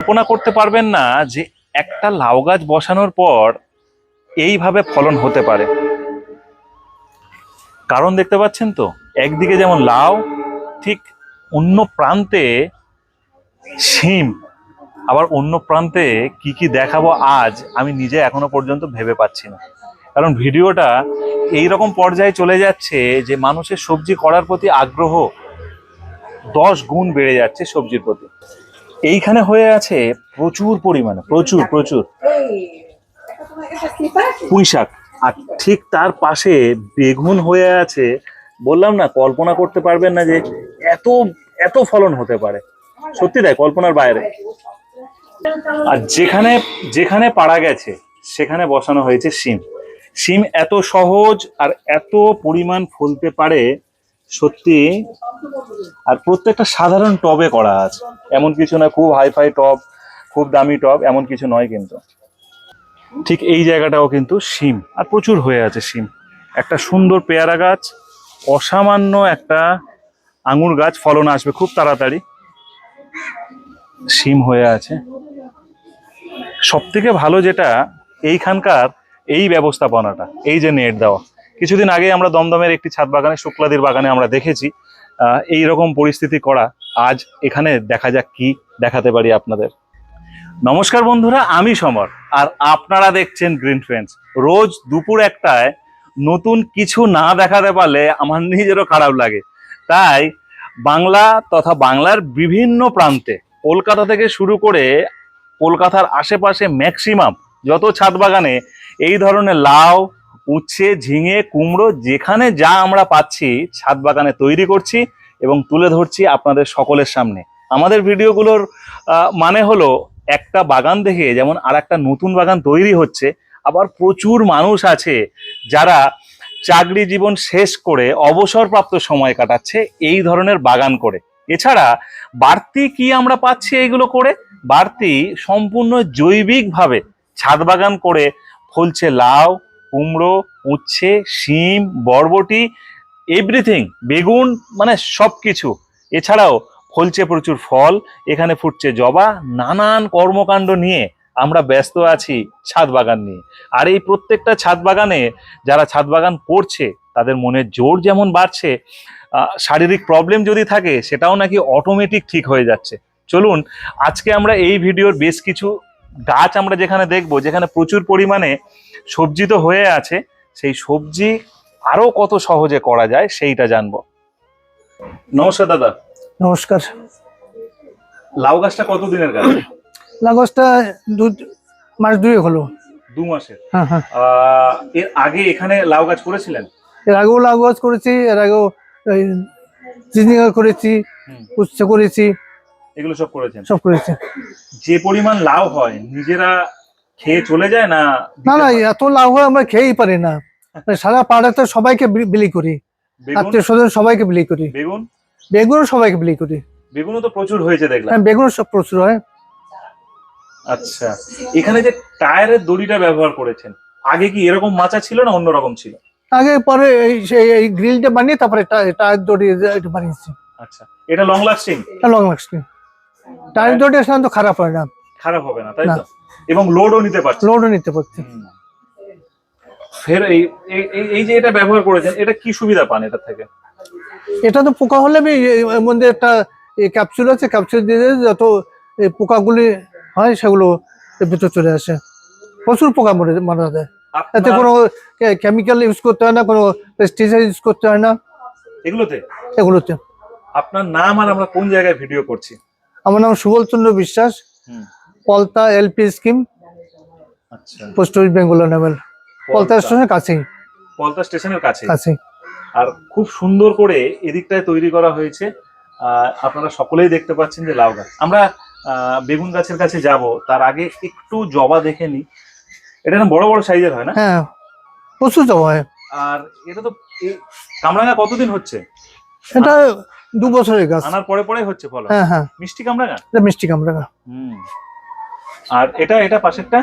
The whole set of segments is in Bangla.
কল্পনা করতে পারবেন না যে একটা লাউ গাছ বসানোর পর এইভাবে ফলন হতে পারে। কারণ দেখতে পাচ্ছেন তো, একদিকে যেমন লাউ, ঠিক অন্য প্রান্তে শিম, আবার অন্য প্রান্তে কি কি দেখাবো আজ আমি নিজে এখনও পর্যন্ত ভেবে পাচ্ছি না। কারণ ভিডিওটা এই রকম পর্যায়ে চলে যাচ্ছে যে মানুষের সবজি করার প্রতি আগ্রহ দশ গুণ বেড়ে যাচ্ছে সবজির প্রতি। এইখানে হয়ে আছে প্রচুর পরিমাণে প্রচুর প্রচুর। পুঁই শাক আর ঠিক তার পাশে বেগুন হয়ে আছে। বললাম না কল্পনা করতে পারবেন না যে এত এত ফলন হতে পারে। সত্যি তাই কল্পনার বাইরে। আর যেখানে যেখানে পাড়া গেছে সেখানে বসানো হয়েছে শিম। শিম এত সহজ আর এত পরিমাণ ফলতে পারে সত্যি, আর প্রত্যেকটা সাধারণ টবে করা আছে। এমন কিছু না, খুব হাইফাই টব, খুব দামি টব, এমন কিছু নয় কিন্তু। ঠিক এই জায়গাটাও কিন্তু শিম, আর প্রচুর হয়ে আছে শিম। একটা সুন্দর পেয়ারা গাছ, অসামান্য একটা আঙুর গাছ, ফলন আসবে খুব তাড়াতাড়ি। শিম হয়ে আছে। সব থেকে ভালো যেটা, এইখানকার এই ব্যবস্থাপনাটা, এই যে নেট দেওয়া। কিছুদিন আগে আমরা দমদমের একটি ছাদ বাগানে, শুক্লাদির বাগানে আমরা দেখেছি এই রকম পরিস্থিতি করা আজ এখানে দেখা যাক কি দেখাতে পারি আপনাদের। নমস্কার বন্ধুরা, আমি সমর, আর আপনারা দেখছেন গ্রিন ফ্রেন্ডস রোজ দুপুর একটায় নতুন কিছু না দেখাতে পারলে আমার নিজেরও খারাপ লাগে। তাই বাংলা তথা বাংলার বিভিন্ন প্রান্তে কলকাতা থেকে শুরু করে কলকাতার আশেপাশে ম্যাক্সিমাম যত ছাদ বাগানে এই ধরনের লাউ উচ্ছে, ঝিঙে, কুমড়ো, যেখানে যা আমরা পাচ্ছি ছাদ বাগানে তৈরি করছি এবং তুলে ধরছি আপনাদের সকলের সামনে। আমাদের ভিডিওগুলোর মানে হলো একটা বাগান দেখে যেমন আর একটা নতুন বাগান তৈরি হচ্ছে, আবার প্রচুর মানুষ আছে যারা চাকরি জীবন শেষ করে অবসরপ্রাপ্ত সময় কাটাচ্ছে এই ধরনের বাগান করে। এছাড়া বাড়তি কি আমরা পাচ্ছি এইগুলো করে? বাড়তি সম্পূর্ণ জৈবিকভাবে ছাদ বাগান করে ফলছে লাউ কুমড়ো, উচ্ছে, শিম, বরবটি এভরিথিং বেগুন মানে সব কিছু এছাড়াও ফলছে প্রচুর ফল, এখানে ফুটছে জবা, নানান কর্মকাণ্ড নিয়ে আমরা ব্যস্ত আছি ছাদ বাগান নিয়ে। আর এই প্রত্যেকটা ছাদ বাগানে যারা ছাদ বাগান করছে, তাদের মনের জোর যেমন বাড়ছে শারীরিক প্রবলেম যদি থাকে, সেটাও নাকি অটোমেটিক ঠিক হয়ে যাচ্ছে। চলুন, আজকে আমরা এই ভিডিওর বেশ কিছু গাছ আমরা যেখানে দেখব যেখানে প্রচুর পরিমাণে সবজি তো হয়ে আছে সেই সবজি আরও কত সহজে করা যায় সেইটা জানব। নমস্কার দাদা। নমস্কার। লাউ গাছটা কত দিনের গাছ গাছটা দু মাস দুই হলো। দু মাসের। হ্যাঁ হ্যাঁ। এর আগে এখানে লাউ গাছ করেছিলেন? এর আগেও লাউ গাছ করেছি এর আগেও জিনিয়া করেছি। উচ্ছে করেছি এগুলো সব করেছেন। সব করেছি যে পরিমাণ লাভ হয় নিজেরা খেয়ে চলে যায় না না না এত লাভ হয় আমরা খেয়েই পারি না। মানে সারা পাড়াতে সবাইকে বিলি করি। আত্মীয় স্বজন সবাইকে বিলি করি। বেগুন? বেগুনও সবাইকে বিলি করি। বেগুনও তো প্রচুর হয়েছে দেখলাম। হ্যাঁ বেগুনও সব প্রচুর হয়। আচ্ছা এখানে যে টায়ারের দড়িটা ব্যবহার করেছেন আগে কি এরকম মাচা ছিল না অন্যরকম ছিল? আগে পরে এই সেই এই গ্রিলটা বানিয়ে তারপরে টায়ার দড়ি এটা বানিয়েছি। আচ্ছা এটা লং লাস্টিং লং লাগছে দড়ি সাধারণত খারাপ হয় না। খারাপ হবে না তাই তো? এবং লোডও নিতে পারছে লোডও নিতে পারছি। ফের এই এই- যে এটা ব্যবহার করেছেন এটা কি সুবিধা পান এটা থেকে? এটা তো পোকা হলে আমি এর মধ্যে একটা ক্যাপসুল আছে ক্যাপসুল দিয়ে যত পোকাগুলি হয় সেগুলো ভিতর চলে আসে। প্রচুর পোকা মরে মারা যায়। এতে কোনো কেমিক্যাল ইউজ করতে হয় না কোনো পেস্টিসাইড ইউজ করতে হয় না। এগুলোতে? এগুলোতে। আপনার নাম আর আমরা কোন জায়গায় ভিডিও করছি? আমার নাম Subal Chandra Biswas. Palta L P scheme. আচ্ছা। পোস্ট অফিস বেঙ্গল নেবেল পলতা। স্টেশনের কাছেই। পলতা স্টেশনের কাছে কাছেই। আর খুব সুন্দর করে এদিকটায় তৈরি করা হয়েছে। আপনারা সকলেই দেখতে পাচ্ছেন যে লাউ গাছ। আমরা বেগুন গাছের কাছে যাব। তার আগে একটু জবা দেখে নিই। এটা না বড় বড় সাইজের হয় না? হ্যাঁ। প্রচুর জবা হয়। আর এটা তো এ- কামরাঙা কতদিন হচ্ছে? এটা দু বছরের গাছ। আনার পরে পরে হচ্ছে ফল হ্যাঁ হ্যাঁ। মিষ্টি কামরাঙা? এটা মিষ্টি কামরাঙা। হুম। আর এটা এটা পাশেরটা?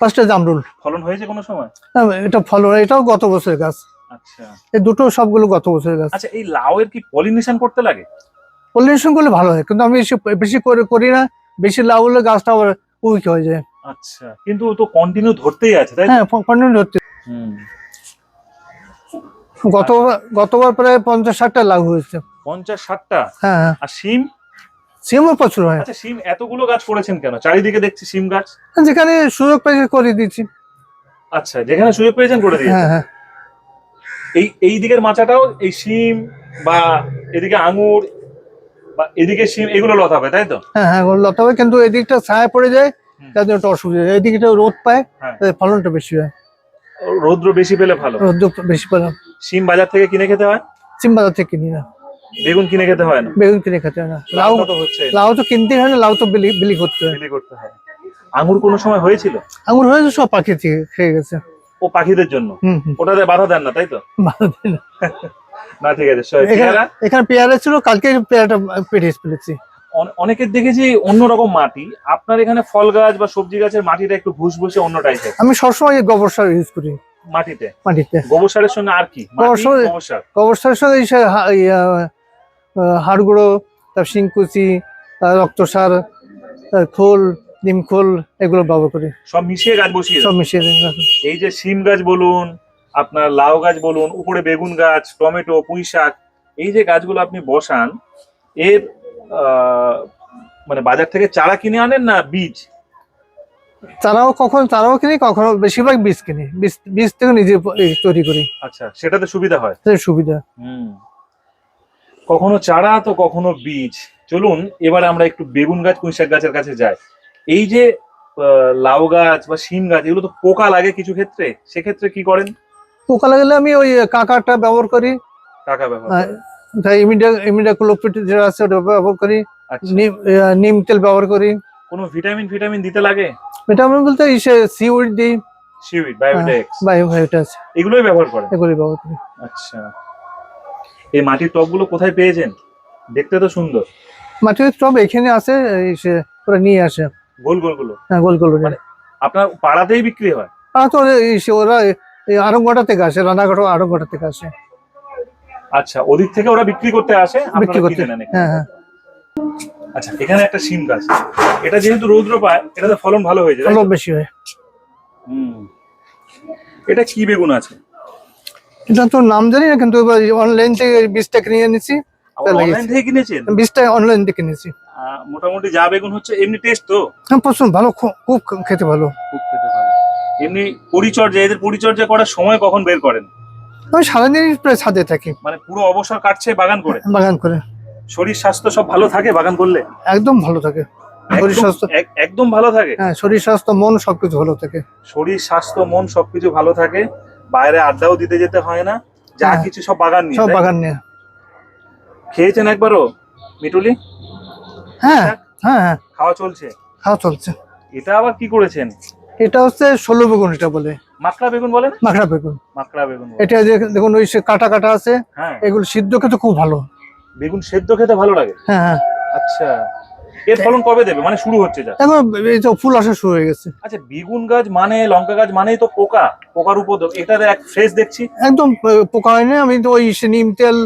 পাঁচটা জামরুল। ফলন হয়েছে কোনো সময়? হ্যাঁ, এটা ফল এটাও গত বছরের গাছ। আচ্ছা। এই দুটো সবগুলো গত বছরের গাছ। আচ্ছা এই লাউ এর কি পলিনেশন করতে লাগে? পলিনেশন করলে ভালো হয় কিন্তু আমি বেশি করে করি না বেশি লাউ হলে গাছটা আবার উইক হয়ে যায়। আচ্ছা কিন্তু তো কন্টিনিউ ধরতেই আছে তাই? হ্যাঁ কন্টিনিউ ধরতে হুম। গতবার গতবার প্রায় পঞ্চাশ ষাটটা লাউ হয়েছে। পঞ্চাশ ষাটটা? হ্যাঁ। আর সিম সিমও প্রচুর হয়। আচ্ছা সিম এতগুলো গাছ করেছেন কেন? চারিদিকে দেখছি সিম গাছ। যেখানে সুযোগ পেয়ে করে দিচ্ছি আচ্ছা যেখানে সুযোগ পেয়েছেন করে দিয়েছেন। হ্যাঁ হ্যাঁ। এই এই দিকের মাচাটাও এই সিম বা এদিকে আঙুর বা এদিকে সিম এগুলো লতাবে তাই তো? হ্যাঁ হ্যাঁ লতা হবে কিন্তু এদিকটা ছায়া পড়ে যায় তার জন্য একটু অসুবিধা। এদিকটা রোদ পায় হ্যাঁ। ফলনটা বেশি হয়। রৌদ্র বেশি পেলে ভালো। রোদ বেশি পেলাম সিম বাজার থেকে কিনে খেতে হয়? সিম বাজার থেকে কিনি না। বেগুন কিনে খেতে হয় না? বেগুন কিনে খেতে হয় না। লাউ তো হচ্ছে? লাউ তো কিনতে হয় না লাউ তো বিলি বিলি করতে হয়। বিলি করতে হয়। আঙুর কোনো সময় হয়েছিল? আঙুর হয়েছে সব পাখি খেয়ে গেছে। ও পাখিদের জন্য? ওটাতে বাধা দেন না তাই তো? ভালো দিন। না। ঠিক আছে এখানে পেয়ারা? ছিল কালকে পেয়ারাটা পেটে ফেলেছি। অনেকের দেখেছি অন্যরকম মাটি। আপনার এখানে ফল গাছ বা সবজি গাছের মাটিটা একটু ভুসভুসে অন্য টাইপের আমি সবসময় গোবর সার ইউজ করি। মাটিতে? মাটিতে। গোবর সারের সঙ্গে আর কি? গোবর সার গোবর সারের সঙ্গে এই সে- হা- ইয়া, আহ, হাড় তারপর শিংকুচি আহ, রক্ত সার খোল নিম খোল এগুলো ব্যবহার করি। সব মিশিয়ে গাছ বসিয়ে সব মিশিয়ে এই যে সিম গাছ বলুন আপনার লাউ গাছ বলুন উপরে বেগুন গাছ টমেটো পুঁই শাক এই যে গাছগুলো আপনি বসান এর আহ, মানে বাজার থেকে চারা কিনে আনেন না বীজ? তারাও কখন তারাও কিনি কখনো বেশিরভাগ বীজ কিনি। বীজ বীজ থেকে নিজে তৈরি করি। আচ্ছা সেটাতে সুবিধা হয়? সুবিধা। হুম। কখনো চারা তো কখনো বীজ। চলুন এবার আমরা একটু বেগুন গাছ পুঁই শাক গাছের কাছে যাই। এই যে লাউ গাছ বা শিম গাছ এগুলো তো পোকা লাগে কিছু ক্ষেত্রে? সেক্ষেত্রে কি করেন? পোকা লাগলে আমি ওই কাকাটা ব্যবহার করি। টাকা ব্যবহার হ্যাঁ। তাই ইমিডিয়া ইমিডিয়া ক্লোপিট যেটা আছে ওটা ব্যবহার করি। আচ্ছা। নিম তেল ব্যবহার করি। কোনো ভিটামিন ফিটামিন দিতে লাগে? ভিটামিন বলতে ইসে সিউইড দিই। সিউইড বায়োটেক্স বায়োভাইটাস এগুলোই ব্যবহার করেন? এগুলি ব্যবহার করি। আচ্ছা। এই মাটির টবগুলো কোথায় পেয়েছেন? দেখতে তো সুন্দর। মাটির টব এখানে আছে এই সে ওরা নিয়ে আসে। গোল গোলগুলো? হ্যাঁ গোল গোল মানে- আপনার পাড়াতেই বিক্রি হয়? আর তো ওরা আরঙ্গটা থেকে আসে রানাঘাট আরঙ্গটা থেকে আসে। আচ্ছা ওদিক থেকে ওরা বিক্রি করতে আসে? বিক্রি করতে। হ্যাঁ হ্যাঁ। আচ্ছা এখানে একটা সিম গাছ। এটা যেহেতু রৌদ্র পায় এটাতে ফলন ভালো তাই তো? ফলন বেশি হয়। হুম। এটা কি বেগুন আছে? এটা তো নাম জানি না কিন্তু এবার অনলাইন থেকে এই বীজটা কিনে তা অনলাইন থেকে কিনেছেন? বীজটা অনলাইন থেকে কিনেছি। মোটামুটি যা বেগুন হচ্ছে এমনি টেস্ট তো? হ্যাঁ প্রচুর ভালো খুব খেতে ভালো। খুব খেতে ভালো। এমনি পরিচর্যা এদের পরিচর্যা করার সময় কখন বের করেন? আমি প্রায় ছাদে থাকি। মানে পুরো অবসর কাটছে বাগান করে? বাগান করে। শরীর স্বাস্থ্য সব ভালো থাকে বাগান করলে? একদম ভালো থাকে। শরীর স্বাস্থ্য এক- একদম ভালো থাকে? হ্যাঁ শরীর স্বাস্থ্য মন সবকিছু ভালো থাকে। শরীর স্বাস্থ্য মন সবকিছু ভালো থাকে। বাইরে আড্ডাও দিতে যেতে হয় না যা হ্যাঁ। কিছু সব বাগান নিয়ে সব বাগান নিয়ে। খেয়েছেন একবারও? মিটুলি? হ্যাঁ হ্যাঁ হ্যাঁ। খাওয়া চলছে? খাওয়া চলছে। এটা আবার কি করেছেন? এটা হচ্ছে ষোলো বেগুন এটা বলে। মাকড়া বেগুন বলেন মাখড়া বেগুন। মাকড়া বেগুন এটা দেখুন ওই কাটা কাটা আছে হ্যাঁ। এগুলো সিদ্ধ খেতে খুব ভালো। বেগুন সেদ্ধ খেতে ভালো লাগে? হ্যাঁ হ্যাঁ। আচ্ছা। এর ফলন কবে দেবে? মানে শুরু হচ্ছে যা। এখন এই তো ফুল আসা শুরু হয়ে গেছে। আচ্ছা বেগুন গাছ মানে লঙ্কা গাছ মানেই তো পোকা। পোকার উপদ্রব। এটাতে এক ফ্রেশ দেখছি। একদম পোকা হয়নি। আমি তো ওই নিম তেল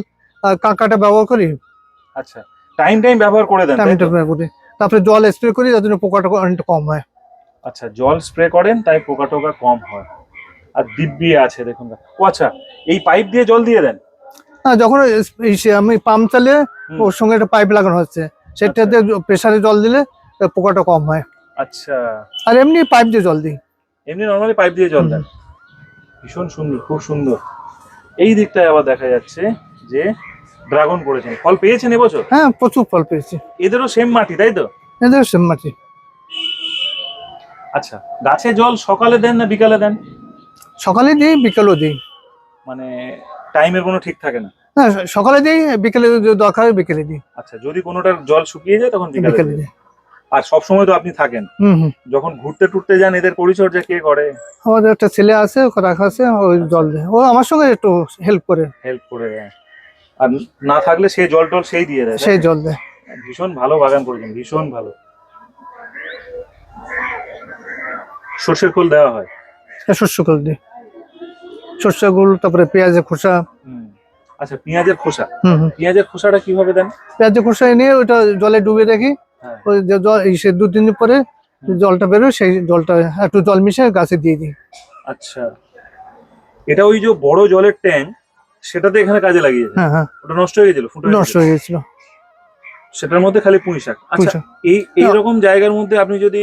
কাঁকাটা ব্যবহার করি। আচ্ছা টাইম টাইম ব্যবহার করে দেন টাইমটা তো? ব্যবহার করি। তারপরে জল স্প্রে করি যার জন্য পোকাটা অনেকটা কম হয়। আচ্ছা জল স্প্রে করেন তাই পোকা টোকা কম হয়। আর দিব্যি আছে দেখুন। ও আচ্ছা এই পাইপ দিয়ে জল দিয়ে দেন? হ্যাঁ যখন আমি পাম্প চালিয়ে ওর সঙ্গে একটা পাইপ লাগানো হচ্ছে। সেটাতে প্রেসারে জল দিলে পোকাটা কম হয়। আচ্ছা। আর এমনি পাইপ দিয়ে জল দিই। এমনি নর্মালি পাইপ দিয়ে জল দেন। ভীষণ সুন্দর খুব সুন্দর। এই দিকটায় আবার দেখা যাচ্ছে যে ড্রাগন করেছেন ফল পেয়েছেন এবছর? হ্যাঁ প্রচুর ফল পেয়েছি। এদেরও সেম মাটি তাই তো? এদেরও সেম মাটি। আচ্ছা গাছে জল সকালে দেন না বিকালে দেন? সকালে দিই বিকেলেও দিই। মানে টাইমের কোনো ঠিক থাকে না। সকালে দিই বিকেলে দরকার হয় বিকেলে দিই। আচ্ছা যদি কোনোটার জল শুকিয়ে যায় তখন বিকালে। দিই। আর সব সময় তো আপনি থাকেন। যখন ঘুরতে টুরতে যান এদের পরিচর্যা কে করে? আমাদের একটা ছেলে আছে ওকে রাখা আছে ওই জল দেয়। ও আমার সঙ্গে একটু হেল্প করে। হেল্প করে আর না থাকলে সে জল টল সেই দিয়ে দেয় সেই জল দেয়। ভীষণ ভালো বাগান করেছেন ভীষণ ভালো। সর্ষের খোল দেওয়া হয়? শস্য করে দিই। শস্য গুল তারপরে পেঁয়াজের খোসা। আচ্ছা পেঁয়াজের খোসা। পেঁয়াজের খোসাটা কীভাবে দেন? পেঁয়াজের খোসা এনে ওটা জলে ডুবিয়ে রাখি হ্যাঁ। ওই জল দু তিন দিন পরে জলটা বেরোয় সেই জলটা একটু জল মিশিয়ে গাছে দিয়ে দিই। আচ্ছা। এটা ওই যে বড় জলের ট্যাঙ্ক সেটাতে এখানে কাজে লাগিয়েছে হ্যাঁ হ্যাঁ। ওটা নষ্ট হয়ে গেছিল ফুটে নষ্ট হয়ে গেছিল। সেটার মধ্যে খালি পুঁই শাক। আচ্ছা এই এইরকম জায়গার মধ্যে আপনি যদি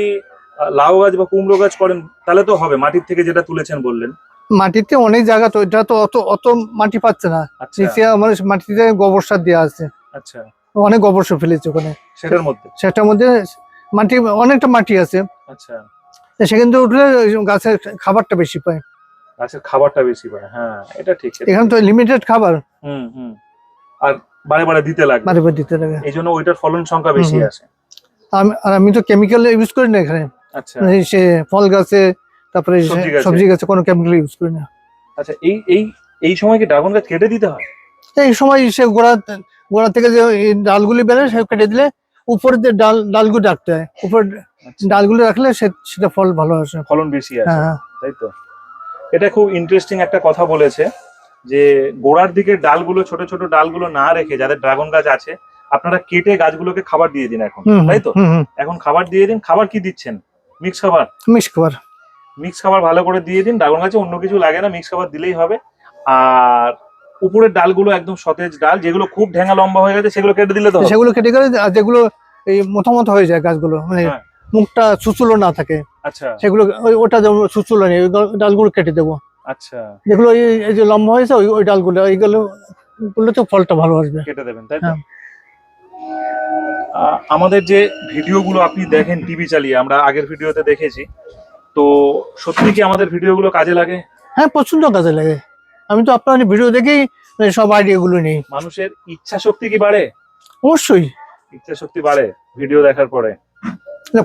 লাউ গাছ বা কুমড়ো গাছ করেন তাহলে তো হবে মাটির থেকে যেটা তুলেছেন বললেন। মাটিতে অনেক জায়গা তো এটা তো অত অত মাটি পাচ্ছে না। আচ্ছা। নিচে আমার মাটিতে গোবর সার দেওয়া আছে। আচ্ছা। অনেক গোবর সার ফেলেছে ওখানে। সেটার মধ্যে? সেটার মধ্যে মাটি অনেকটা মাটি আছে। আচ্ছা। সেখান থেকে উঠলে গাছের খাবারটা বেশি পায়। গাছের খাবারটা বেশি পায় হ্যাঁ এটা ঠিক এখানে তো লিমিটেড খাবার। হুম হুম। আর বারে বারে দিতে লাগবে বারে বারে দিতে লাগে। এই জন্য ওইটার ফলন সংখ্যা বেশি। আসে। আমি আর আমি তো কেমিক্যাল ইউজ করি না এখানে। আচ্ছা। সে ফল গাছে তারপরে সবজি গাছে। কোনো কেমিক্যাল ইউজ করি না। আচ্ছা এই এই এই সময় কি ড্রাগন গাছ কেটে দিতে হয়? এই সময় সে গোড়া গোড়া থেকে যে ডালগুলি বেরোয় সে কেটে দিলে উপরে যে ডাল ডালগুলো রাখতে হয় উপরে আচ্ছা, ডালগুলো রাখলে সেটা ফল ভালো আসে। ফলন বেশি আসে। হ্যাঁ হ্যাঁ। তাই তো? এটা খুব ইন্টারেস্টিং একটা কথা বলেছে যে গোড়ার দিকে ডালগুলো ছোট ছোট ডালগুলো না রেখে যাদের ড্রাগন গাছ আছে আপনারা কেটে গাছগুলোকে খাবার দিয়ে দিন এখন তাই তো? এখন খাবার দিয়ে দিন খাবার কি দিচ্ছেন? মিক্স খাবার? মিক্স খাবার। মিক্স খাবার ভালো করে দিয়ে দিন। ড্রাগন গাছে অন্য কিছু লাগে না মিক্স খাবার দিলেই হবে। আর উপরের ডালগুলো একদম সতেজ ডাল যেগুলো খুব ঢেঙা লম্বা হয়ে গেছে সেগুলো কেটে দিলে তো সেগুলো কেটে গেলে যেগুলো এই মতামত হয়ে যায় গাছগুলো মানে হ্যাঁ। মুখটা সুচুলো না থাকে আচ্ছা। সেগুলো ওটা যেমন সুচুলো নেই ডালগুলো কেটে দেবো। আচ্ছা। যেগুলো এই যে লম্বা হয়েছে ওই ওই ডালগুলো এইগুলো গুলো তো ফলটা ভালো আসবে। কেটে দেবেন তাই তো? হ্যাঁ। আমাদের যে ভিডিওগুলো আপনি দেখেন টিভি চালিয়ে আমরা আগের ভিডিওতে দেখেছি তো সত্যি কি আমাদের ভিডিওগুলো কাজে লাগে? হ্যাঁ প্রচণ্ড কাজে লাগে। আমি তো আপনার ভিডিও দেখেই মানে সব আইডিয়া গুলো নেই। মানুষের ইচ্ছা শক্তি কি বাড়ে? অবশ্যই। ইচ্ছা শক্তি বাড়ে ভিডিও দেখার পরে।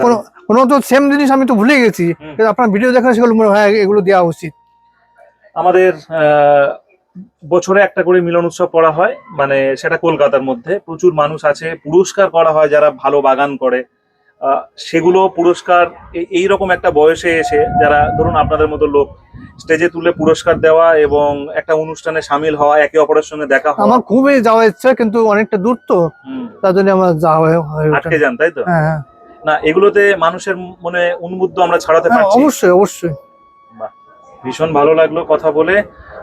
কোনো কোনো তো সেম জিনিস আমি তো ভুলে গেছি। কিন্তু আপনার ভিডিও দেখা সেগুলো মনে হয় এগুলো দেওয়া উচিত। আমাদের আহ, বছরে একটা করে মিলন উৎসব করা হয়। মানে সেটা কলকাতার মধ্যে। প্রচুর মানুষ আছে। পুরস্কার করা হয় যারা ভালো বাগান করে। সেগুলো পুরস্কার এই- এইরকম একটা বয়সে এসে যারা ধরুন আপনাদের মতো লোক স্টেজে তুলে পুরস্কার দেওয়া এবং একটা অনুষ্ঠানে সামিল হওয়া একে অপরের সঙ্গে দেখা আমার খুবই যাওয়া ইচ্ছা কিন্তু অনেকটা দূর তো। তার জন্য আমার যাওয়া আটকে যান তাই তো? হ্যাঁ হ্যাঁ। না এগুলোতে মানুষের মনে উন্মুদ্ধ আমরা ছড়াতে হ্যাঁ, পারছি। অবশ্যই অবশ্যই। ভীষণ ভালো লাগল কথা বলে।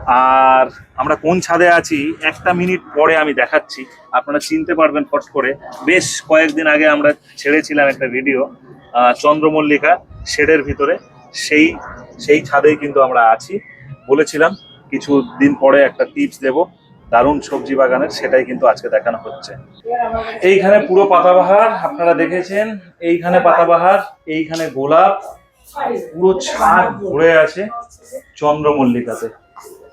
আর আমরা কোন ছাদে আছি, একটা মিনিট পরে আমি দেখাচ্ছি। আপনারা চিনতে পারবেন ফট করে। বেশ কয়েকদিন আগে আমরা ছেড়েছিলাম একটা ভিডিও চন্দ্রমল্লিকা শেডের ভিতরে। সেই সেই ছাদেই কিন্তু আমরা আছি। বলেছিলাম, কিছু দিন পরে একটা টিপস দেব। দারুণ সবজি বাগানের, সেটাই কিন্তু আজকে দেখানো হচ্ছে। এইখানে পুরো পাতাবাহার, আপনারা দেখেছেন? এইখানে পাতাবাহার, এইখানে গোলাপ। পুরো ছাদ ভরে আছে চন্দ্রমল্লিকাতে।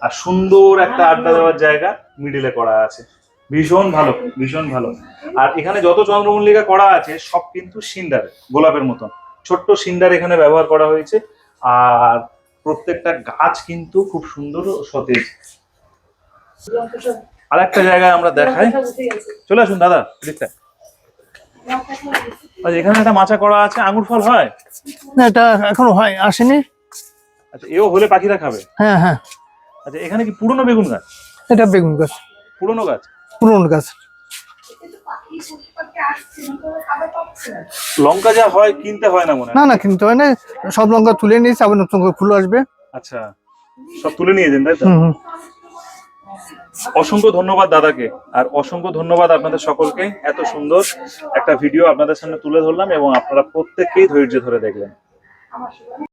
আর সুন্দর একটা আড্ডা দেওয়ার জায়গা মিডিলে করা আছে। ভীষণ ভালো ভীষণ ভালো। আর এখানে যত চন্দ্রমল্লিকা করা আছে সব কিন্তু সিন্ডারে গোলাপের মতন। ছোট্ট সিন্ডার এখানে ব্যবহার করা হয়েছে। আর প্রত্যেকটা গাছ কিন্তু খুব সুন্দর ও সতেজ। আর একটা জায়গায় আমরা দেখাই। চলে আসুন দাদা এদিকটা আচ্ছা এখানে একটা মাচা করা আছে আঙুর ফল হয়? না এটা এখনও হয় আসেনি। আচ্ছা এও হলে পাখিরা খাবে? হ্যাঁ হ্যাঁ। আচ্ছা এখানে কি পুরনো বেগুন গাছ? এটা বেগুন গাছ। পুরনো গাছ? পুরনো গাছ। লঙ্কা যা হয় কিনতে হয় না মনে না না কিনতে হয় না। সব লঙ্কা তুলে নিয়েছি আবার নতুন করে ফুল আসবে। আচ্ছা সব তুলে নিয়ে যান তাই তো? অসংখ্য ধন্যবাদ দাদাকে আর অসংখ্য ধন্যবাদ আপনাদের সকলকে। এত সুন্দর একটা ভিডিও আপনাদের সামনে তুলে ধরলাম এবং আপনারা প্রত্যেককেই ধৈর্য ধরে দেখলেন।